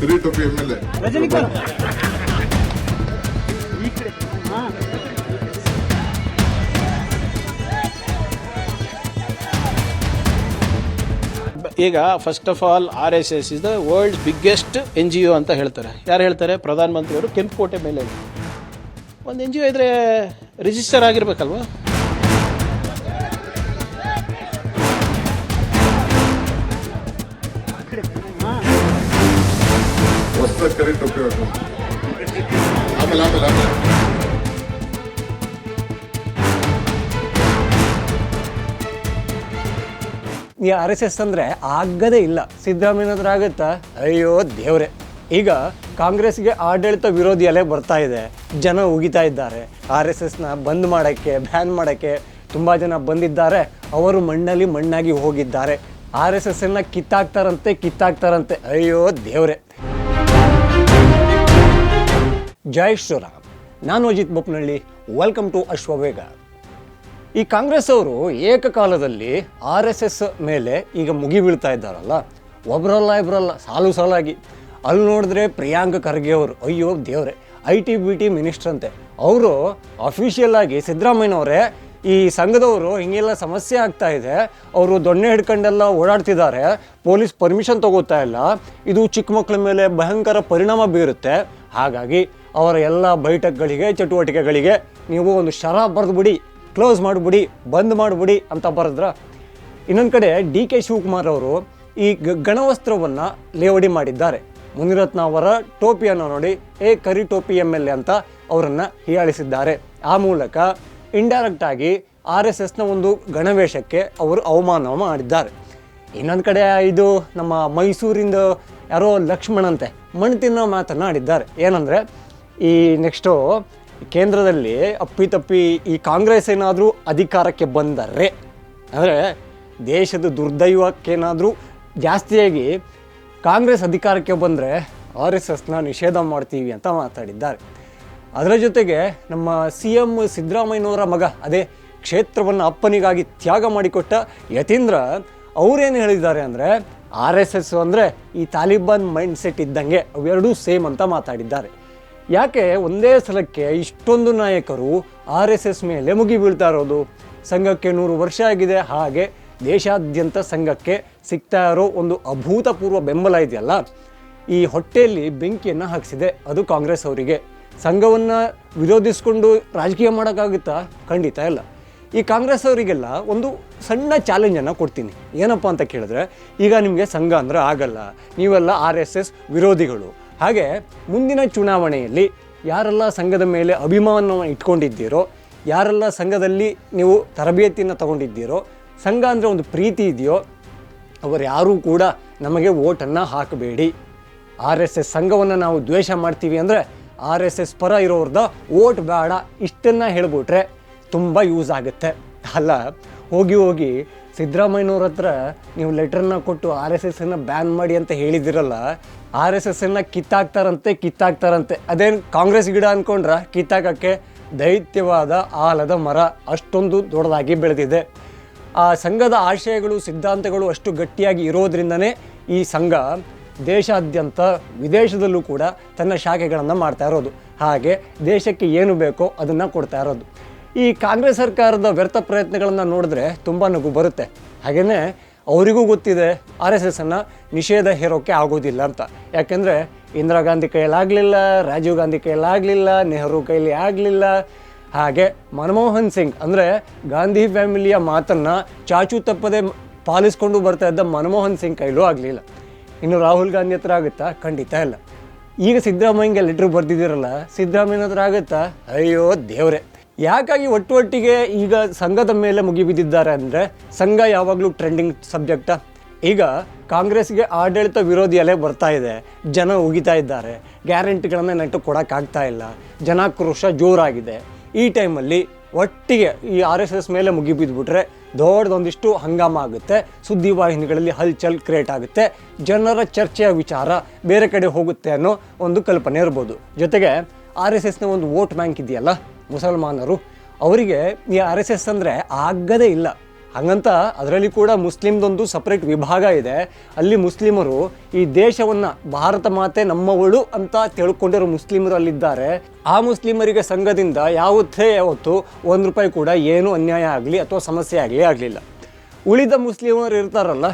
ಕಿರೀಟೊಪ್ಪಿ M L A Rajinikanth. ಈಗ first of all R S S is the world biggest N G O ಅಂತ ಹೇಳ್ತಾರೆ. ಯಾರು ಹೇಳ್ತಾರೆ? ಪ್ರಧಾನಮಂತ್ರಿಯವರು ಕೆಂಪುಕೋಟೆ ಮೇಲೆ. ಒಂದು ಎನ್ ಜಿ ಒ ಇದ್ರೆ ರಿಜಿಸ್ಟರ್ ಆಗಿರ್ಬೇಕಲ್ವಾ? ಹೊಸ ಕರೆಂಟ್ ಉಪಯೋಗ ಆಮೇಲೆ ಆಮೇಲೆ ಆಮೇಲೆ ಈ ಆರ್ ಎಸ್ ಎಸ್ ಅಂದರೆ ಆಗದೇ ಇಲ್ಲ. ಸಿದ್ದರಾಮಯ್ಯನತ್ರ ಆಗುತ್ತಾ ಅಯ್ಯೋ, ದೇವ್ರೆ. ಈಗ ಕಾಂಗ್ರೆಸ್ಗೆ ಆಡಳಿತ ವಿರೋಧಿ ಅಲೆ ಬರ್ತಾ ಇದೆ. ಜನ ಉಗಿತಾ ಇದ್ದಾರೆ. ಆರ್ ಎಸ್ ಎಸ್ನ ಬಂದ್ ಮಾಡೋಕ್ಕೆ, ಬ್ಯಾನ್ ಮಾಡೋಕ್ಕೆ ತುಂಬ ಜನ ಬಂದಿದ್ದಾರೆ. ಅವರು ಮಣ್ಣಲ್ಲಿ ಮಣ್ಣಾಗಿ ಹೋಗಿದ್ದಾರೆ. ಆರ್ ಎಸ್ ಎಸ್ ಅನ್ನ ಕಿತ್ತಾಕ್ತಾರಂತೆ ಕಿತ್ತಾಕ್ತಾರಂತೆ. ಅಯ್ಯೋ, ದೇವ್ರೆ. ಜೈ ಶ್ರೀರಾಮ್. ನಾನು ಅಜಿತ್ ಬೊಪ್ಪನಹಳ್ಳಿ ವೆಲ್ಕಮ್ ಟು ಅಶ್ವವೇಗ ಈ ಕಾಂಗ್ರೆಸ್ ಅವರು ಏಕಕಾಲದಲ್ಲಿ ಆರ್ ಎಸ್ ಎಸ್ ಮೇಲೆ ಈಗ ಮುಗಿ ಬೀಳ್ತಾ ಇದ್ದಾರಲ್ಲ? ಒಬ್ರಲ್ಲ ಇಬ್ರಲ್ಲ, ಸಾಲು ಸಾಲಾಗಿ. ಅಲ್ಲಿ ನೋಡಿದ್ರೆ ಪ್ರಿಯಾಂಕ ಖರ್ಗೆ ಅವರು, ಅಯ್ಯೋ ದೇವರೇ, I T B T minister ಅಂತೆ. ಅವರು ಅಫಿಷಿಯಲ್ ಆಗಿ ಸಿದ್ದರಾಮಯ್ಯನವರೇ ಈ ಸಂಘದವರು ಹಿಂಗೆಲ್ಲ ಸಮಸ್ಯೆ ಆಗ್ತಾ ಇದೆ. ಅವರು ದೊಣ್ಣೆ ಹಿಡ್ಕೊಂಡೆಲ್ಲ ಓಡಾಡ್ತಿದ್ದಾರೆ. ಪೊಲೀಸ್ ಪರ್ಮಿಷನ್ ತಗೋತಾ ಇಲ್ಲ. ಇದು ಚಿಕ್ಕ ಮಕ್ಕಳ ಮೇಲೆ ಭಯಂಕರ ಪರಿಣಾಮ ಬೀರುತ್ತೆ. ಹಾಗಾಗಿ ಅವರ ಎಲ್ಲ ಬೈಠಕ್ಗಳಿಗೆ, ಚಟುವಟಿಕೆಗಳಿಗೆ ನೀವು ಒಂದು ಶರ ಬರೆದ್ಬಿಡಿ ಕ್ಲೋಸ್ ಮಾಡಿಬಿಡಿ ಬಂದ್ ಮಾಡಿಬಿಡಿ ಅಂತ ಬರೆದ್ರ. ಇನ್ನೊಂದು ಕಡೆ ಡಿ ಕೆ ಶಿವಕುಮಾರ್ ಅವರು ಈ ಗಣವಸ್ತ್ರವನ್ನು ಲೇವಡಿ ಮಾಡಿದ್ದಾರೆ. ಮುನಿರತ್ನ ಅವರ ಟೋಪಿಯನ್ನು ನೋಡಿ, ಏ ಕರಿ ಟೋಪಿ ಎಂ ಎಲ್ ಎ ಅಂತ ಅವರನ್ನು ಹೀಯಾಳಿಸಿದ್ದಾರೆ. ಆ ಮೂಲಕ ಇಂಡೈರೆಕ್ಟ್ ಆಗಿ ಆರ್ ಎಸ್ ಎಸ್ನ ಒಂದು ಗಣವೇಶಕ್ಕೆ ಅವರು ಅವಮಾನ ಮಾಡಿದ್ದಾರೆ. ಇನ್ನೊಂದು ಕಡೆ ಇದು ನಮ್ಮ ಮೈಸೂರಿಂದ ಯಾರೋ ಲಕ್ಷ್ಮಣಂತೆ ಮಣ್ಣು ತಿನ್ನೋ ಮಾತನ್ನು ಆಡಿದ್ದಾರೆ. ಏನಂದರೆ ಈ ನೆಕ್ಸ್ಟು ಕೇಂದ್ರದಲ್ಲಿ ಅಪ್ಪಿತಪ್ಪಿ ಈ ಕಾಂಗ್ರೆಸ್ ಏನಾದರೂ ಅಧಿಕಾರಕ್ಕೆ ಬಂದರೆ, ಅಂದರೆ ದೇಶದ ದುರ್ದೈವಕ್ಕೇನಾದರೂ ಜಾಸ್ತಿಯಾಗಿ ಕಾಂಗ್ರೆಸ್ ಅಧಿಕಾರಕ್ಕೆ ಬಂದರೆ ಆರ್ ಎಸ್ ಎಸ್ನ ನಿಷೇಧ ಮಾಡ್ತೀವಿ ಅಂತ ಮಾತಾಡಿದ್ದಾರೆ. ಅದರ ಜೊತೆಗೆ ನಮ್ಮ ಸಿ ಎಂ ಸಿದ್ದರಾಮಯ್ಯನವರ ಮಗ, ಅದೇ ಕ್ಷೇತ್ರವನ್ನು ಅಪ್ಪನಿಗಾಗಿ ತ್ಯಾಗ ಮಾಡಿಕೊಟ್ಟ ಯತೀಂದ್ರ, ಅವರೇನು ಹೇಳಿದ್ದಾರೆ ಅಂದರೆ ಆರ್ ಎಸ್ ಎಸ್ ಅಂದರೆ ಈ ತಾಲಿಬಾನ್ ಮೈಂಡ್ ಸೆಟ್ ಇದ್ದಂಗೆ ಅವೆರಡೂ ಸೇಮ್ ಅಂತ ಮಾತಾಡಿದ್ದಾರೆ. ಯಾಕೆ ಒಂದೇ ಸಲಕ್ಕೆ ಇಷ್ಟೊಂದು ನಾಯಕರು ಆರ್ ಎಸ್ ಎಸ್ ಮೇಲೆ ಮುಗಿ ಬೀಳ್ತಾ ಇರೋದು? ಸಂಘಕ್ಕೆ ನೂರು ವರ್ಷ ಆಗಿದೆ, ಹಾಗೆ ದೇಶಾದ್ಯಂತ ಸಂಘಕ್ಕೆ ಸಿಗ್ತಾ ಇರೋ ಒಂದು ಅಭೂತಪೂರ್ವ ಬೆಂಬಲ ಇದೆಯಲ್ಲ? ಈ ಹೊಟ್ಟೆಯಲ್ಲಿ ಬೆಂಕಿಯನ್ನು ಹಾಕಿಸಿದೆ ಅದು ಕಾಂಗ್ರೆಸ್ ಅವರಿಗೆ. ಸಂಘವನ್ನು ವಿರೋಧಿಸ್ಕೊಂಡು ರಾಜಕೀಯ ಮಾಡೋಕ್ಕಾಗುತ್ತಾ? ಖಂಡಿತ ಇಲ್ಲ. ಈ ಕಾಂಗ್ರೆಸ್ ಅವರಿಗೆಲ್ಲ ಒಂದು ಸಣ್ಣ ಚಾಲೆಂಜನ್ನು ಕೊಡ್ತೀನಿ. ಏನಪ್ಪ ಅಂತ ಕೇಳಿದ್ರೆ, ಈಗ ನಿಮಗೆ ಸಂಘ ಅಂದರೆ ಆಗಲ್ಲ. ನೀವೆಲ್ಲ ಆರ್ ಎಸ್ ಎಸ್ ವಿರೋಧಿಗಳು. ಹಾಗೆ ಮುಂದಿನ ಚುನಾವಣೆಯಲ್ಲಿ ಯಾರೆಲ್ಲ ಸಂಘದ ಮೇಲೆ ಅಭಿಮಾನವನ್ನು ಇಟ್ಕೊಂಡಿದ್ದೀರೋ, ಯಾರೆಲ್ಲ ಸಂಘದಲ್ಲಿ ನೀವು ತರಬೇತಿಯನ್ನು ತಗೊಂಡಿದ್ದೀರೋ, ಸಂಘ ಅಂದರೆ ಒಂದು ಪ್ರೀತಿ ಇದೆಯೋ, ಅವರು ಯಾರೂ ಕೂಡ ನಮಗೆ ಓಟನ್ನು ಹಾಕಬೇಡಿ. ಆರ್ ಎಸ್ ಎಸ್ ಸಂಘವನ್ನು ನಾವು ದ್ವೇಷ ಮಾಡ್ತೀವಿ ಅಂದರೆ ಆರ್ ಎಸ್ ಎಸ್ ಪರ ಇರೋರ್ದ ಓಟ್ ಬೇಡ, ಇಷ್ಟನ್ನು ಹೇಳ್ಬಿಟ್ರೆ ತುಂಬ ಯೂಸ್ ಆಗುತ್ತೆ. ಅಲ್ಲ, ಹೋಗಿ ಹೋಗಿ ಸಿದ್ದರಾಮಯ್ಯನವ್ರ ಹತ್ರ ನೀವು ಲೆಟ್ರನ್ನ ಕೊಟ್ಟು ಆರ್ ಎಸ್ ಎಸ್ಸನ್ನು ಬ್ಯಾನ್ ಮಾಡಿ ಅಂತ ಹೇಳಿದಿರಲ್ಲ, ಆರ್ ಎಸ್ ಎಸ್ಸನ್ನು ಕಿತ್ತಾಕ್ತಾರಂತೆ ಕಿತ್ತಾಕ್ತಾರಂತೆ. ಅದೇನು ಕಾಂಗ್ರೆಸ್ ಗಿಡ ಅಂದ್ಕೊಂಡ್ರ ಕಿತ್ತಾಕಕ್ಕೆ ದೈತ್ಯವಾದ ಆಲದ ಮರ. ಅಷ್ಟೊಂದು ದೊಡ್ಡದಾಗಿ ಬೆಳೆದಿದೆ. ಆ ಸಂಘದ ಆಶಯಗಳು, ಸಿದ್ಧಾಂತಗಳು ಅಷ್ಟು ಗಟ್ಟಿಯಾಗಿ ಇರೋದ್ರಿಂದನೇ ಈ ಸಂಘ ದೇಶಾದ್ಯಂತ ವಿದೇಶದಲ್ಲೂ ಕೂಡ ತನ್ನ ಶಾಖೆಗಳನ್ನು ಮಾಡ್ತಾ ಇರೋದು. ಹಾಗೆ ದೇಶಕ್ಕೆ ಏನು ಬೇಕೋ ಅದನ್ನು ಕೊಡ್ತಾ ಇರೋದು. ಈ ಕಾಂಗ್ರೆಸ್ ಸರ್ಕಾರದ ವ್ಯರ್ಥ ಪ್ರಯತ್ನಗಳನ್ನು ನೋಡಿದ್ರೆ ತುಂಬ ನಗು ಬರುತ್ತೆ. ಹಾಗೆಯೇ ಅವರಿಗೂ ಗೊತ್ತಿದೆ, ಆರ್ ಎಸ್ ಎಸ್ಸನ್ನು ನಿಷೇಧ ಹೇರೋಕ್ಕೆ ಆಗೋದಿಲ್ಲ ಅಂತ. ಯಾಕೆಂದರೆ ಇಂದಿರಾ ಗಾಂಧಿ ಕೈಯಲ್ಲಾಗಲಿಲ್ಲ ರಾಜೀವ್ ಗಾಂಧಿ ಕೈಯಲ್ಲಾಗಲಿಲ್ಲ ನೆಹರು ಕೈಲಿ ಆಗಲಿಲ್ಲ. ಹಾಗೆ ಮನಮೋಹನ್ ಸಿಂಗ್ ಅಂದರೆ ಗಾಂಧಿ ಫ್ಯಾಮಿಲಿಯ ಮಾತನ್ನು ಚಾಚು ತಪ್ಪದೆ ಪಾಲಿಸ್ಕೊಂಡು ಬರ್ತಾ ಇದ್ದ ಮನಮೋಹನ್ ಸಿಂಗ್ ಕೈಲೂ ಆಗಲಿಲ್ಲ. ಇನ್ನು ರಾಹುಲ್ ಗಾಂಧಿ ಹತ್ರ ಆಗುತ್ತಾ? ಖಂಡಿತ ಇಲ್ಲ. ಈಗ ಸಿದ್ದರಾಮಯ್ಯಗೆ ಲೆಟ್ರ್ ಬರೆದಿದ್ದೀರಲ್ಲ, ಸಿದ್ದರಾಮಯ್ಯನ ಹತ್ರ ಆಗುತ್ತಾ? ಅಯ್ಯೋ ದೇವ್ರೆ. ಯಾಕಾಗಿ ಒಟ್ಟು ಒಟ್ಟಿಗೆ ಈಗ ಸಂಘದ ಮೇಲೆ ಮುಗಿಬಿದ್ದಿದ್ದಾರೆ ಅಂದರೆ ಸಂಘ ಯಾವಾಗಲೂ ಟ್ರೆಂಡಿಂಗ್ ಸಬ್ಜೆಕ್ಟ ಈಗ ಕಾಂಗ್ರೆಸ್ಗೆ ಆಡಳಿತ ವಿರೋಧಿ ಅಲೆ ಬರ್ತಾ ಇದೆ. ಜನ ಉಗಿತಾ ಇದ್ದಾರೆ. ಗ್ಯಾರಂಟಿಗಳನ್ನು ನೆಟ್ಟು ಕೊಡೋಕ್ಕಾಗ್ತಾ ಇಲ್ಲ. ಜನಾಕ್ರೋಶ ಜೋರಾಗಿದೆ. ಈ ಟೈಮಲ್ಲಿ ಒಟ್ಟಿಗೆ ಈ ಆರ್ ಎಸ್ ಎಸ್ ಮೇಲೆ ಮುಗಿಬಿದ್ಬಿಟ್ರೆ ದೊಡ್ಡದೊಂದಿಷ್ಟು ಹಂಗಾಮ ಆಗುತ್ತೆ. ಸುದ್ದಿವಾಹಿನಿಗಳಲ್ಲಿ ಹಲ್ಚಲ್ ಕ್ರಿಯೇಟ್ ಆಗುತ್ತೆ. ಜನರ ಚರ್ಚೆಯ ವಿಚಾರ ಬೇರೆ ಕಡೆ ಹೋಗುತ್ತೆ ಅನ್ನೋ ಒಂದು ಕಲ್ಪನೆ ಇರ್ಬೋದು. ಜೊತೆಗೆ ಆರ್ ಎಸ್ ಎಸ್ನ ಒಂದು ವೋಟ್ ಬ್ಯಾಂಕ್ ಇದೆಯಲ್ಲ? ಮುಸಲ್ಮಾನರು, ಅವರಿಗೆ ಈ ಆರ್ ಎಸ್ ಎಸ್ ಅಂದರೆ ಆಗದೇ ಇಲ್ಲ. ಹಾಗಂತ ಅದರಲ್ಲಿ ಕೂಡ ಮುಸ್ಲಿಮ್ದೊಂದು ಸಪ್ರೇಟ್ ವಿಭಾಗ ಇದೆ. ಅಲ್ಲಿ ಮುಸ್ಲಿಮರು ಈ ದೇಶವನ್ನು ಭಾರತ ಮಾತೆ ನಮ್ಮವಳು ಅಂತ ತಿಳ್ಕೊಂಡಿರೋ ಮುಸ್ಲಿಮರು ಅಲ್ಲಿದ್ದಾರೆ. ಆ ಮುಸ್ಲಿಮರಿಗೆ ಸಂಘದಿಂದ ಯಾವತ್ತೇ ಯಾವತ್ತು ಒಂದು ರೂಪಾಯಿ ಕೂಡ ಏನು ಅನ್ಯಾಯ ಆಗಲಿ ಅಥವಾ ಸಮಸ್ಯೆ ಆಗಲಿ ಆಗಲಿಲ್ಲ. ಉಳಿದ ಮುಸ್ಲಿಮರು ಇರ್ತಾರಲ್ಲ,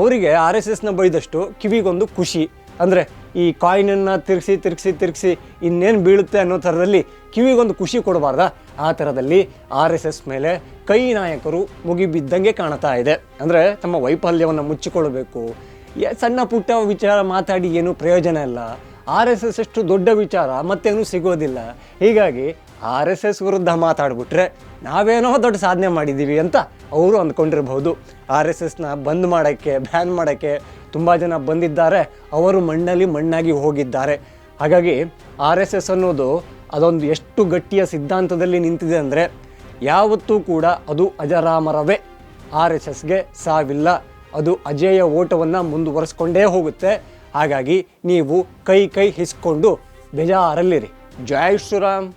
ಅವರಿಗೆ ಆರ್ ಎಸ್ ಎಸ್ನ ಬೈದಷ್ಟು ಕಿವಿಗೊಂದು ಖುಷಿ. ಅಂದರೆ ಈ ಕಾಯಿನನ್ನು ತಿರುಗಿಸಿ ತಿರುಗಿಸಿ ತಿರುಗಿಸಿ ಇನ್ನೇನು ಬೀಳುತ್ತೆ ಅನ್ನೋ ಥರದಲ್ಲಿ ಕಿವಿಗೊಂದು ಖುಷಿ ಕೊಡಬಾರ್ದ. ಆ ಥರದಲ್ಲಿ ಆರ್ ಎಸ್ ಎಸ್ ಮೇಲೆ ಕೈ ನಾಯಕರು ಮುಗಿಬಿದ್ದಂಗೆ ಕಾಣ್ತಾ ಇದೆ. ಅಂದರೆ ತಮ್ಮ ವೈಫಲ್ಯವನ್ನು ಮುಚ್ಚಿಕೊಳ್ಳಬೇಕು. ಸಣ್ಣ ಪುಟ್ಟ ವಿಚಾರ ಮಾತಾಡಿ ಏನು ಪ್ರಯೋಜನ ಇಲ್ಲ. ಆರ್ ಎಸ್ ಎಸ್ ಅಷ್ಟು ದೊಡ್ಡ ವಿಚಾರ ಮತ್ತೇನು ಸಿಗೋದಿಲ್ಲ. ಹೀಗಾಗಿ ಆರ್ ಎಸ್ ಎಸ್ ವಿರುದ್ಧ ಮಾತಾಡ್ಬಿಟ್ರೆ ನಾವೇನೋ ದೊಡ್ಡ ಸಾಧನೆ ಮಾಡಿದ್ದೀವಿ ಅಂತ ಅವರು ಅಂದ್ಕೊಂಡಿರಬಹುದು. ಆರ್ ಎಸ್ ಎಸ್ನ ಬಂದ್ ಮಾಡೋಕ್ಕೆ, ಬ್ಯಾನ್ ಮಾಡೋಕ್ಕೆ ತುಂಬ ಜನ ಬಂದಿದ್ದಾರೆ. ಅವರು ಮಣ್ಣಲ್ಲಿ ಮಣ್ಣಾಗಿ ಹೋಗಿದ್ದಾರೆ. ಹಾಗಾಗಿ ಆರ್ ಎಸ್ ಎಸ್ ಅನ್ನೋದು ಅದೊಂದು ಎಷ್ಟು ಗಟ್ಟಿಯ ಸಿದ್ಧಾಂತದಲ್ಲಿ ನಿಂತಿದೆ ಅಂದರೆ ಯಾವತ್ತೂ ಕೂಡ ಅದು ಅಜರಾಮರವೇ. ಆರ್ ಎಸ್ ಎಸ್ಗೆ ಸಾವಿಲ್ಲ. ಅದು ಅಜೇಯ ಓಟವನ್ನು ಮುಂದುವರಿಸ್ಕೊಂಡೇ ಹೋಗುತ್ತೆ. ಹಾಗಾಗಿ ನೀವು ಕೈ ಕೈ ಹಿಸ್ಕೊಂಡು ಬೇಜಾರಲ್ಲಿರಿ. ಜಯ ಶ್ರೀರಾಮ್.